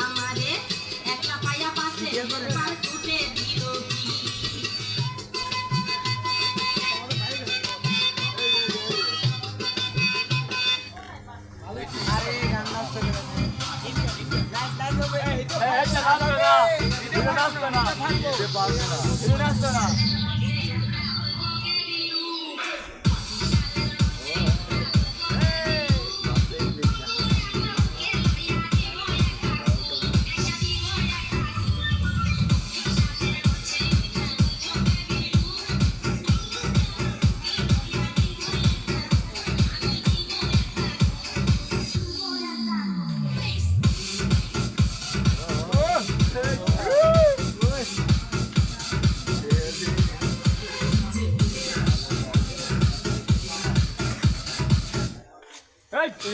আমারে একটা পায়া পাশে না Right.